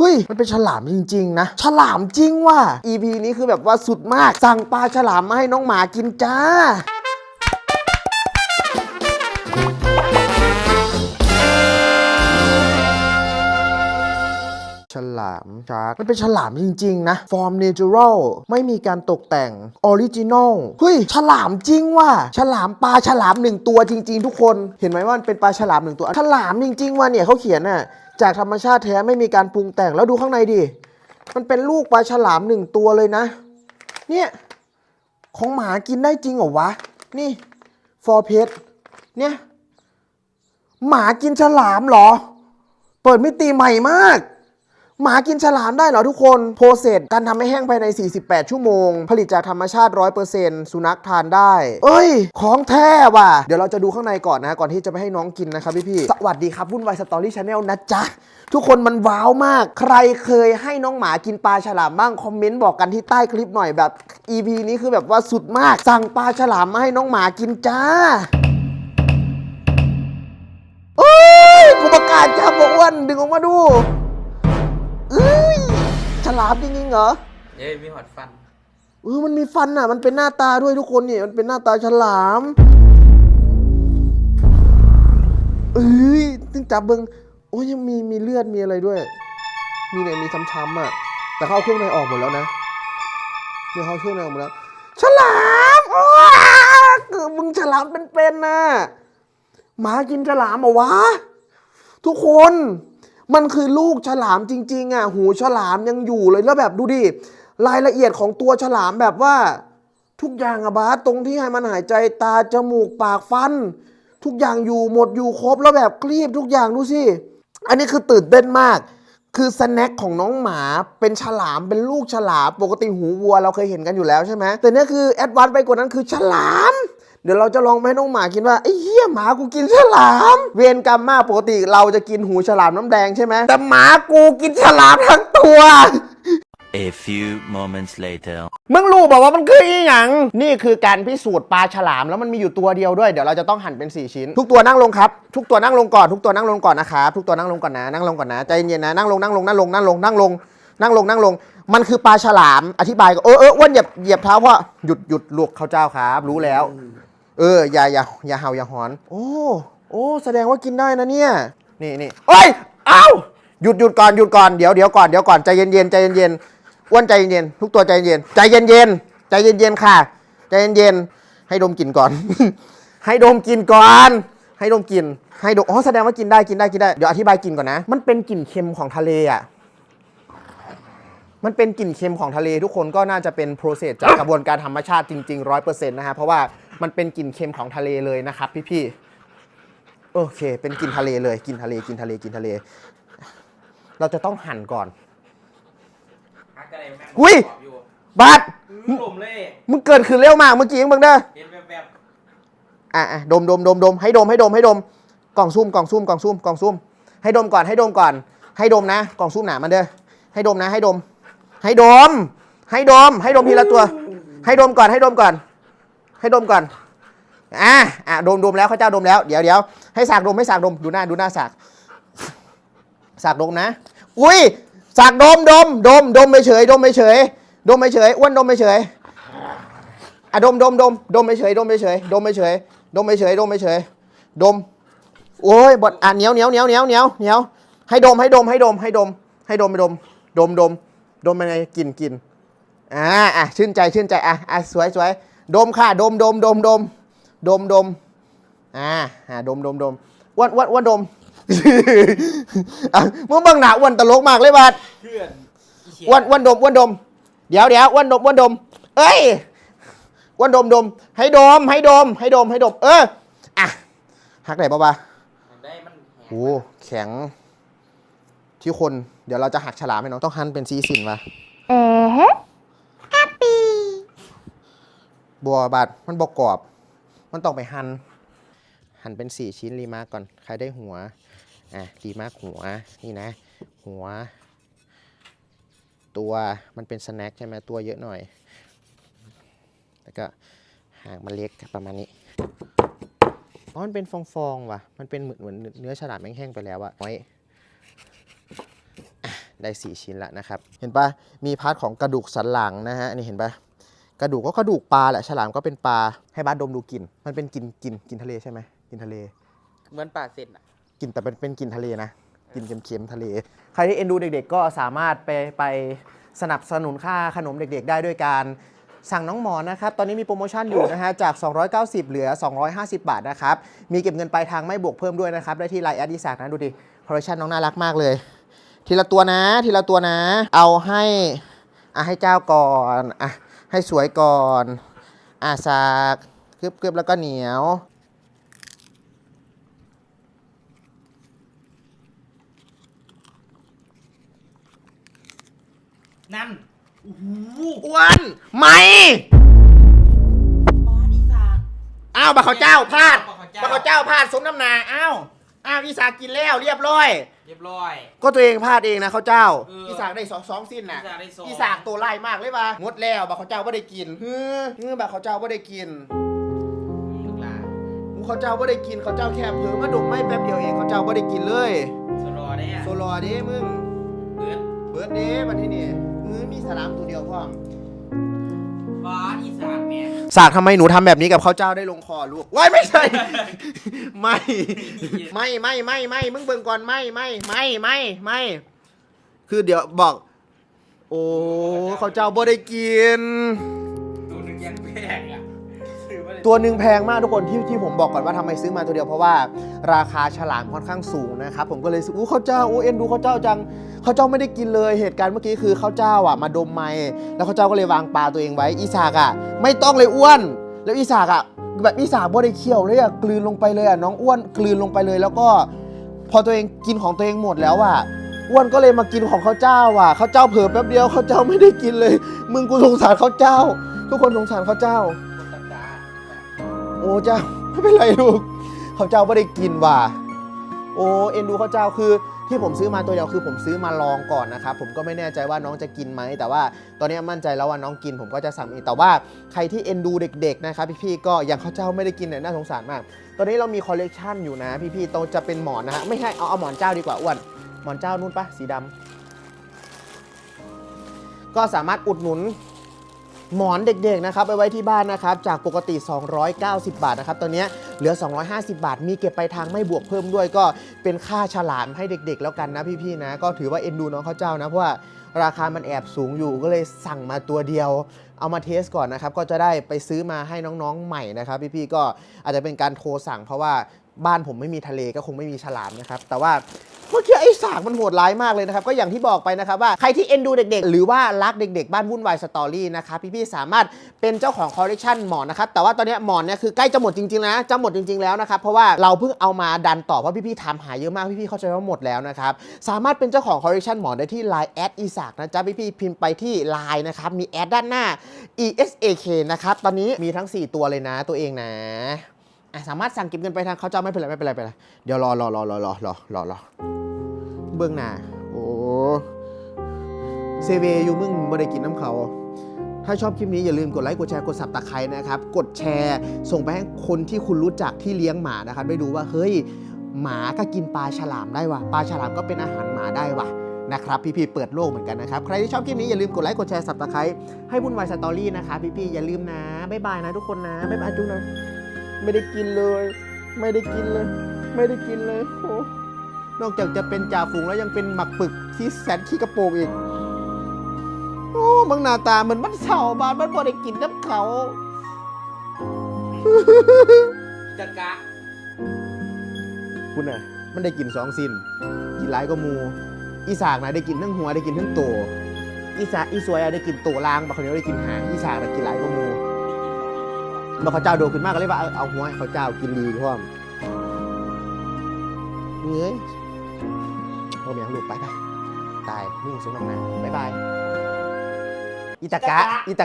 เฮ้ย มันเป็นฉลามจริง ๆ นะ ฉลามจริงว่ะ EP นี้คือแบบว่าสุดมาก สั่งปลาฉลามมาให้น้องหมากินจ้าฉลามชาร์กมันเป็นฉลามจริง ๆ นะ ฟอร์มเนเจอรัลไม่มีการตกแต่งออริจินอลเฮ้ย ฉลามจริงว่ะฉลามปลาฉลามหนึ่งตัวจริง ๆ ทุกคน เห็นไหมว่ามันเป็นปลาฉลามหนึ่งตัว ฉลามจริง ๆ ว่ะเนี่ยเขาเขียนน่ะ จากธรรมชาติแท้ไม่มีการปรุงแต่งแล้วดูข้างในดิ มันเป็นลูกปลาฉลามหนึ่งตัวเลยนะ เนี่ย ของหมากินได้จริงเหรอวะ นี่ฟอร์เพสเนี่ย หมากินฉลามเหรอ เปิดมิติใหม่มาก หมากินฉลามได้เหรอทุกคนโปรเซสการทำให้แห้งภายใน 48 ชั่วโมง ผลิตจากธรรมชาติ 100%สุนัขทานได้ เอ้ย ของแท้ว่ะ เดี๋ยวเราจะดูข้างในก่อนนะ ก่อนที่จะไปให้น้องกินนะครับพี่ๆสวัสดีครับวุ่นวายสตอรี่ชาแนลนะจ๊ะ ทุกคนมันว้าวมาก ใครเคยให้น้องหมากินปลาฉลามบ้าง คอมเมนต์บอกกันที่ใต้คลิปหน่อยแบบ EP นี้คือแบบว่าสุดมาก สั่งปลาฉลามมาให้น้องหมากินจ้าอ้ยกูประกาศจับบอกอ้วนดึงออกมาดู เอ้ยฉลามจริงๆเหรอเอ้ยมีหอดฟัน เออมันมีฟันอะ มันเป็นหน้าตาด้วยทุกคนนี่มันเป็นหน้าตาฉลามเอ้ยตึงจับเบิงโอ้ยยังมีมีเลือดมีอะไรด้วย มีเนี่ยมีช้ำๆอะ แต่เขาเอาเครื่องในออกหมดแล้วนะเนี่ยเขาเอาเครื่องในออกหมดแล้ว ฉลามโอ้คือมึงฉลามเป็นๆน่ะหมากินฉลามเหรอวะ ทุกคน มันคือลูกฉลามจริงๆอะหูฉลามยังอยู่เลยแล้วแบบดูดิรายละเอียดของตัวฉลามแบบว่า ทุกอย่างอะบาสตรงที่ให้มันหายใจตาจมูกปากฟัน ทุกอย่างอยู่หมดอยู่ครบแล้วแบบคลีบทุกอย่างดูสิอันนี้คือตื่นเต้นมาก คือสแน็คของน้องหมาเป็นฉลามเป็นลูกฉลามปกติหูวัวเราเคยเห็นกันอยู่แล้วใช่ไหมแต่เนี่ยคือแอดวานซ์ไปกว่านั้นคือฉลาม เดี๋ยวเราจะลองให้น้องหมากินว่าไอ้เห ยหมากูกินฉลาม เวรกรรมมากปกติเราจะกินหูฉลามน้ำแดงใช่ไหมแต่หมากูกินฉลามทั้งตัว A few moments later. มึงรู้บอกว่ามันคืออีหยัง นี่คือการพิสูจน์ปลาฉลามแล้วมันมีอยู่ตัวเดียวด้วย เดี๋ยวเราจะต้องหั่นเป็น 4 ชิ้น ทุกตัวนั่งลงครับ ทุกตัวนั่งลงก่อน ทุกตัวนั่งลงก่อนนะครับทุกตัวนั่งลงก่อนนะ นั่งลงก่อนนะ ใจเย็นๆนะ นั่งลงนั่งลงนั่งลงนั่งลงนั่งลง นั่งลงนั่งลง มันคือปลาฉลาม อธิบายก่อนเออเอออ้วนเหยียบเหยียบเท้าพ่อหยุดหยุดลูกข้าวเจ้าครับ รู้แล้ว เอออย่าอย่าอย่าเห่าอย่าหอน โอ้โอ้แสดงว่ากินได้นะเนี่ย นี่นี่เอ้ยเอ้าหยุดหยุดก่อนหยุดก่อนเดี๋ยวเดี๋ยวก่อนเดี๋ยวก่อนใจเย็นเย็นๆใจเย็นเย็นๆอ้วนใจเย็นเย็นๆทุกตัวใจเย็นๆใจเย็นเย็นๆใจเย็นเย็นๆค่ะ ใจเย็นเย็นๆให้ดมกลิ่นก่อน ให้ดมกลิ่นก่อน ให้ดมกลิ่นให้ดมอ๋อแสดงว่ากินได้กินได้กินได้เดี๋ยวอธิบายกลิ่นก่อนนะ มันเป็นกลิ่นเค็มของทะเลอะ มันเป็นกลิ่นเค็มของทะเลทุกคนก็น่าจะเป็นโปรเซสจากกระบวนการธรรมชาติจริงๆร้อยเปอร์เซ็นต์นะฮะเพราะว่ามันเป็นกลิ่นเค็มของทะเลเลยนะครับพี่ๆโอเค เป็นกลิ่นทะเลเลยกลิ่นทะเลกลิ่นทะเลกลิ่นทะเล เราจะต้องหั่นก่อนฮักอะไรแม่งหุ้ยขอบอยู่บัสอื้อหลมเลยมึงเกิดขึ้นเร็วมากเมื่อกี้เองเบิ่งเด้อเห็นแบบแบบอะอะดมดมดมดมให้ดมให้ดมให้ดมกล่องซุ่มกล่องซุ่มกล่องซุ่มกล่องซุ่มให้ดมก่อนให้ดมก่อน ให้ดมนะ กล่องซุ่มหนามันเด้อให้ดมนะให้ดม ให้ดม ให้ดม ให้ดมทีละตัว ให้ดมก่อน ให้ดมก่อน ให้ดมก่อน อะอะดมดมแล้วเข้าเจ้าดมแล้ว เดี๋ยวเดี๋ยวให้สากดมให้สากดม ดูหน้า ดูหน้าสาก สากดมนะ อุ้ย สากดมดม ดม ดมไปเฉย ดมไปเฉย ดมไปเฉย อ้วนดมไปเฉยอะดมดมดม ดมไปเฉย ดมไปเฉย ดมไปเฉย ดมไปเฉย ดมไปเฉย ดม โอ้ยบดอะเหนียวเหนียวเหนียวเหนียวเหนียวเหนียวให้ดม ให้ดม ให้ดม ให้ดม ให้ดม ให้ดม ดม ดม ดมเป็นไงกลินกลินอ่าอะชื่นใจชื่นใจอะอะสวยสวยดมค่ะดมดมดมดมดมดมอ่าอ่าดมดมดมอ้วนอ้วนอ้วนดมอะมึงเบังหนาอ้วนตลกมากเลยบัดเพื่อนอีเชี่ยอ้วนอ้วนดมอ้วนดม เดี๋ยวเดี๋ยวอ้วนดมอ้วนดม เอ้ยอ้วนดมดม ให้ดม ให้ดม ให้ดมให้ดม เอออะหักไหนบ้าบ้าได้มันแหงโอ้แข็ง ที่คนเดี๋ยวเราจะหักฉลามให้น้องต้องหั่นเป็นซีสินวะเอ๊ะบัวบาดมันบกกรอบ มันต้องไปหั่นหั่นเป็นสี่ชิ้นรีมาร์กก่อน ใครได้หัวอะรีมาร์กหัวนี่นะ หัว ตัวมันเป็นสแน็คใช่ไหมตัวเยอะหน่อย แล้วก็หางมันเล็กประมาณนี้อ๋อมันเป็นฟองๆว่ะ มันเป็นเหมือนเหมือนเนื้อฉลามแห้งๆไปแล้วอะไว้อะ ได้ 4 ชิ้นแล้วนะครับ เห็นปะมีพาร์ทของกระดูกสันหลังนะฮะอันนี่เห็นปะกระดูกก็กระดูกปลาแหละฉลามก็เป็นปลาให้บ้านดมดูกลิ่นมันเป็นกลิ่นกลิ่นกลิ่นทะเลใช่ไหมกลิ่นทะเลเหมือนปลาเส้นอะกินแต่เป็นเป็นกินทะเลนะกินเค็มๆทะเล ใครที่เอ็นดูเด็ก ๆ ก็สามารถไปไปสนับสนุนค่าขนมเด็ก ๆ ได้ด้วยการสั่งน้องหมอนนะครับ ตอนนี้มีโปรโมชั่นอยู่นะฮะ จาก 290 เหลือ 250 บาทนะครับ มีเก็บเงินปลายทางไม่บวกเพิ่มด้วยนะครับ ได้ที่ไลน์แอดดิสักนะดูดิคอลเลคชันน้องน่ารักมากเลย ทีละตัวนะ ทีละตัวนะ เอาให้อะให้เจ้าก่อนอะให้สวยก่อนอะสากกึบๆแล้วก็เหนียวนั่นโอ้โหอ้วนไม่ปลาอีสานอ้าวบักเขาเจ้าพลาดบับักกเขาเขาเจ้าเจ้าพลาดสมน้ำหนาอ้าว อ้าวอีสากินแล้วเรียบร้อย เรียบร้อย ก็ตัวเองพลาดเองนะเขาเจ้าเอออีอีสากได้สองสองสิ้นน่ะอีสากได้สองอีสากตัวไล่มากเลยว่ะงดแล้วบักเขาเจ้าไม่ได้กินเฮ้อเฮ้อบักเขาเจ้าไม่ได้กินลูกหลานเขาเจ้าไม่ได้กินเขาเจ้าแค่เพิ่มาดมไม่แป๊บเดียวเองเขาเจ้าไม่ได้กินเลย สรอได้อะโซลอเด้มึง เบิร์ดเบิร์ดเด้วันที่นี่เฮ้อมีสลามตัวเดียวพ่อปลาอีสานแม่ สากทำไมหนูทำแบบนี้กับเขาเจ้าได้ลงคอลูกว้ายไม่ใช่ ไม่ ไม่ไม่ไม่ไม่มึงเบิ่งก่อนไม่ไม่ไม่ไม่ไม่ คือเดี๋ยวบอก โอ้เขาเจ้าบ่ได้กิน ตัวหนึ่งแพงมากทุกคนที่ที่ผมบอกก่อนว่าทำไมซื้อมาตัวเดียวเพราะว่าราคาฉลามค่อนข้างสูงนะครับผมก็เลยออู้เขาเจ้าอู้เอ็นดูเขาเจ้าจังเขาเจ้าไม่ได้กินเลยเหตุการณ์เมื่อกี้คือเขาเจ้าอะมาดมไม้แล้วเขาเจ้าก็เลยวางปลาตัวเองไว้อีสากอะ ไม่ต้องเลยอ้วน แล้วอีสากอะแบบอีสากบ่ได้เคี่ยวเลยอะกลืนลงไปเลยอะน้องอ้วนกลืนลงไปเลยแล้วก็ พอตัวเองกินของตัวเองหมดแล้วอะอ้วนก็เลยมากินของเขาเจ้าอะเขาเจ้าเผลอแป๊บเดียวเขาเจ้าไม่ได้กินเลย มึงกูสงสารเขาเจ้า ทุกคนสงสารเขาเจ้า โอ้เจ้าไม่เป็นไรลูกเขาเจ้าไม่ได้กินว่ะโอ้เอ็นดูเขาเจ้าคือที่ผมซื้อมาตัวเดียวคือผมซื้อมาลองก่อนนะครับผมก็ไม่แน่ใจว่าน้องจะกินไหมแต่ว่าตอนนี้มั่นใจแล้วว่าน้องกินผมก็จะสั่งเองแต่ว่าใครที่เอ็นดูเด็กๆนะครับพี่ๆก็อย่างเขาเจ้าไม่ได้กินเนี่ยน่าสงสารมาก ตอนนี้เรามีคอลเลกชันอยู่นะพี่ๆโตจะเป็นหมอนนะฮะไม่ใช่เอาเอาหมอนเจ้าดีกว่าอ้วนหมอนเจ้านู่นปะสีดำก็สามารถอุดหนุน หมอนเด็กๆนะครับไปไว้ที่บ้านนะครับจากปกติ 290 บาทนะครับตอนนี้เหลือ 250 บาท มีเก็บไปทางไม่บวกเพิ่มด้วยก็เป็นค่าฉลามให้เด็กๆ แล้วกันนะพี่ๆนะ ก็ถือว่าเอ็นดูน้องเขาเจ้านะเพราะว่าราคามันแอบสูงอยู่ก็เลยสั่งมาตัวเดียว เอามาเทสก่อนนะครับ ก็จะได้ไปซื้อมาให้น้องๆใหม่นะครับ พี่ๆก็อาจจะเป็นการโทรสั่งเพราะว่าบ้านผมไม่มีทะเลก็คงไม่มีฉลามนะครับ แต่ว่า็คือไอ้สากมันโหดร้ายมากเลยนะครับ ก็อย่างที่บอกไปนะครับว่าใครที่เอ็นดูเด็กๆ หรือว่ารักเด็กๆ บ้านวุ่นวายสตอรี่นะครับพี่ๆสามารถเป็นเจ้าของคอลเลคชันหมอนนะครับแต่ว่าตอนนี้หมอนเนี่ยคือใกล้จะหมดจริงๆนะจะหมดจริงๆแล้วนะครับเพราะว่าเราเพิ่งเอามาดันต่อเพราะพี่ๆทำหายเยอะมากพี่ๆเข้าใจว่าหมดแล้วนะครับสามารถเป็นเจ้าของคอลเลคชันหมอนได้ที่ Line แอดอีสากนะจ๊ะพี่ๆพิมพ์ไปที่ Line นะครับมีแอดด้านหน้า ESAK นะครับตอนนี้มีทั้ง 4 ตัวเลยนะตัวเองนะสามารถสั่งเก็บเงินไปทางเขาจะไม่เป็นไรไม่เป็นไรไปเลยเดี๋ยวรอรอรอรอรอรอรอ เบื้องหน้า โอ้เซเวอยู่มึงบ่ได้กินน้ำเขา ถ้าชอบคลิปนี้อย่าลืมกดไลค์กดแชร์กดสับตะไคร้นะครับ กดแชร์ ส่งไปให้คนที่คุณรู้จักที่เลี้ยงหมานะครับได้ดูว่าเฮ้ยหมาก็กินปลาฉลามได้ว่ะปลาฉลามก็เป็นอาหารหมาได้ว่ะนะครับพี่ๆเปิดโลกเหมือนกันนะครับ ใครที่ชอบคลิปนี้อย่าลืมกดไลค์กดแชร์สับตะไคร้ให้บุญวายสตอรี่นะครับพี่ๆอย่าลืมนะบ๊ายบายนะทุกคนนะบ๊ายบายจุ๊นะไม่ได้กินเลย ไม่ได้กินเลย ไม่ได้กินเลยโอ้ นอกจากจะเป็นจ่าฝูงแล้วยังเป็นหมักปึกที่แสนขี้กระโปรงอีก โอ้มังหน้าตาเหมือนมันเสาบานมันบ่ได้กินน้ำเขาจัดกะคุณน่ะ มันได้กินสองสิ้นกินหลายก็มู อีสากนะได้กินทั้งหัวได้กินทั้งตัวอีสาอีสวยอะได้กินตัวล่างบางคนได้กินหางอีสากนะกินหลายก็มูมาเขาเจ้าโดขึ้นมากก็เลยว่าเอาเอาหัวให้เขาเจ้ากินดีพร้อมเงย โอ้เมียงลูกไปไปตายนิ่งสุดน้ำหนาบ๊ายบายอิตากะอิตา